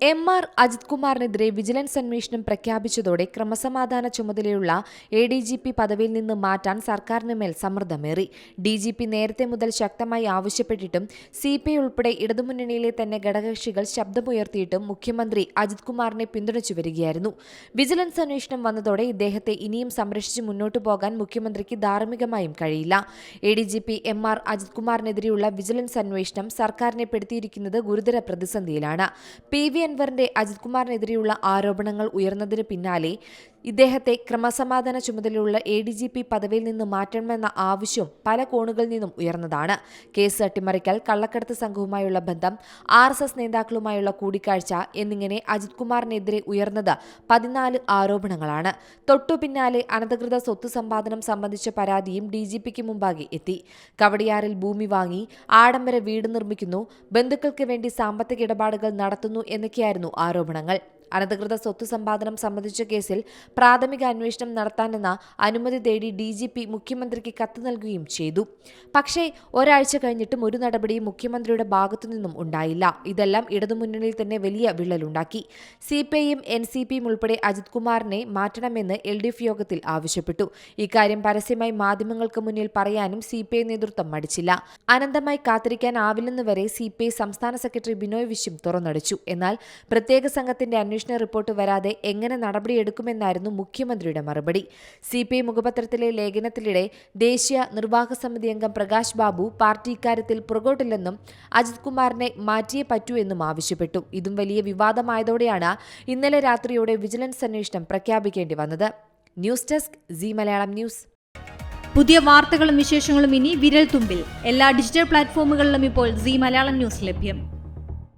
M R Ajith കുമാറിനെതിരെ vigilance അന്വേഷണം പ്രഖ്യാപിച്ചതോടെ ക്രമസമാധാന ചുമതലയുള്ള എ ഡി ജി പി പദവിയിൽ നിന്ന് മാറ്റാൻ സർക്കാരിന് മേൽ സമ്മർദ്ദമേറി. ഡി ജി പി നേരത്തെ മുതൽ ശക്തമായി ആവശ്യപ്പെട്ടിട്ടും സി പി ഐ ഉൾപ്പെടെ ഇടതുമുന്നണിയിലെ തന്നെ ഘടകകക്ഷികൾ ശബ്ദമുയർത്തിയിട്ടും മുഖ്യമന്ത്രി അജിത് കുമാറിനെ പിന്തുണച്ചു വരികയായിരുന്നു. വിജിലൻസ് അന്വേഷണം വന്നതോടെ ഇദ്ദേഹത്തെ ഇനിയും സംരക്ഷിച്ച് മുന്നോട്ടു പോകാൻ മുഖ്യമന്ത്രിക്ക് ധാർമ്മികമായും കഴിയില്ല. A D G P M R Ajith കുമാറിനെതിരെയുള്ള vigilance അന്വേഷണം സർക്കാരിനെ പെടുത്തിയിരിക്കുന്നത് ഗുരുതര പ്രതിസന്ധിയിലാണ്. പി വി അൻവറിന്റെ അജിത് കുമാറിനെതിരെയുള്ള ആരോപണങ്ങൾ ഉയർന്നതിന് പിന്നാലെ ഇദ്ദേഹത്തെ ക്രമസമാധാന ചുമതലയുള്ള എ ഡി ജി പി പദവിയിൽ നിന്ന് മാറ്റണമെന്ന ആവശ്യം പല കോണുകളിൽ നിന്നും ഉയർന്നതാണ്. കേസ് അട്ടിമറിക്കൽ കള്ളക്കടത്ത് സംഘവുമായുള്ള ബന്ധം ആർ എസ് എസ് നേതാക്കളുമായുള്ള കൂടിക്കാഴ്ച എന്നിങ്ങനെ അജിത് കുമാറിനെതിരെ ഉയർന്നത് പതിനാല് ആരോപണങ്ങളാണ്. തൊട്ടു പിന്നാലെ അനധികൃത സ്വത്ത് സമ്പാദനം സംബന്ധിച്ച പരാതിയും ഡി ജി പിക്ക് മുമ്പാകെ എത്തി. കവടിയാറിൽ ഭൂമി വാങ്ങി ആഡംബര വീട് നിർമ്മിക്കുന്നു ബന്ധുക്കൾക്ക് വേണ്ടി സാമ്പത്തിക ഇടപാടുകൾ നടത്തുന്നു എന്നൊക്കെയായിരുന്നു ആരോപണങ്ങൾ. അനധികൃത സ്വത്ത് സമ്പാദനം സംബന്ധിച്ച കേസിൽ പ്രാഥമിക അന്വേഷണം നടത്താനെന്ന അനുമതി തേടി ഡി ജി പി മുഖ്യമന്ത്രിക്ക് കത്ത് നൽകുകയും ചെയ്തു. പക്ഷേ ഒരാഴ്ച കഴിഞ്ഞിട്ടും ഒരു നടപടിയും മുഖ്യമന്ത്രിയുടെ ഭാഗത്തു നിന്നും ഉണ്ടായില്ല. ഇതെല്ലാം ഇടതുമുന്നണിയിൽ തന്നെ വലിയ വിള്ളലുണ്ടാക്കി. സി പി ഐയും എൻ സി പിയും ഉൾപ്പെടെ അജിത് കുമാറിനെ മാറ്റണമെന്ന് എൽ ഡി എഫ് യോഗത്തിൽ ആവശ്യപ്പെട്ടു. ഇക്കാര്യം പരസ്യമായി മാധ്യമങ്ങൾക്ക് മുന്നിൽ പറയാനും സി പി ഐ നേതൃത്വം മടിച്ചില്ല. അനന്തമായി കാത്തിരിക്കാനാവില്ലെന്ന് വരെ സി പി ഐ സംസ്ഥാന സെക്രട്ടറി ബിനോയ് വിശ്വം തുറന്നടിച്ചു. എന്നാൽ പ്രത്യേക സംഘത്തിന്റെ അന്വേഷണ റിപ്പോർട്ട് വരാതെ എങ്ങനെ നടപടിയെടുക്കുമെന്നായിരുന്നു മുഖ്യമന്ത്രിയുടെ മറുപടി. സി പി മുഖപത്രത്തിലെ ലേഖനത്തിനിടെ ദേശീയ നിർവാഹക സമിതി അംഗം പ്രകാശ് ബാബു പാർട്ടി ഇക്കാര്യത്തിൽ പുറകോട്ടില്ലെന്നും അജിത് കുമാറിനെ മാറ്റിയേ പറ്റൂ എന്നും ആവശ്യപ്പെട്ടു. ഇതും വലിയ വിവാദമായതോടെയാണ് ഇന്നലെ രാത്രിയോടെ വിജിലൻസ് അന്വേഷണം പ്രഖ്യാപിക്കേണ്ടി വന്നത്. News desk Zee Malayalam news. പുതിയ വാർത്തകളും വിശേഷങ്ങളും ഇനി വിരൽ തുമ്പിൽ എല്ലാ ഡിജിറ്റൽ പ്ലാറ്റ്ഫോമുകളിലും ഇപ്പോൾ സി മലയാളം ന്യൂസ് ലഭ്യം.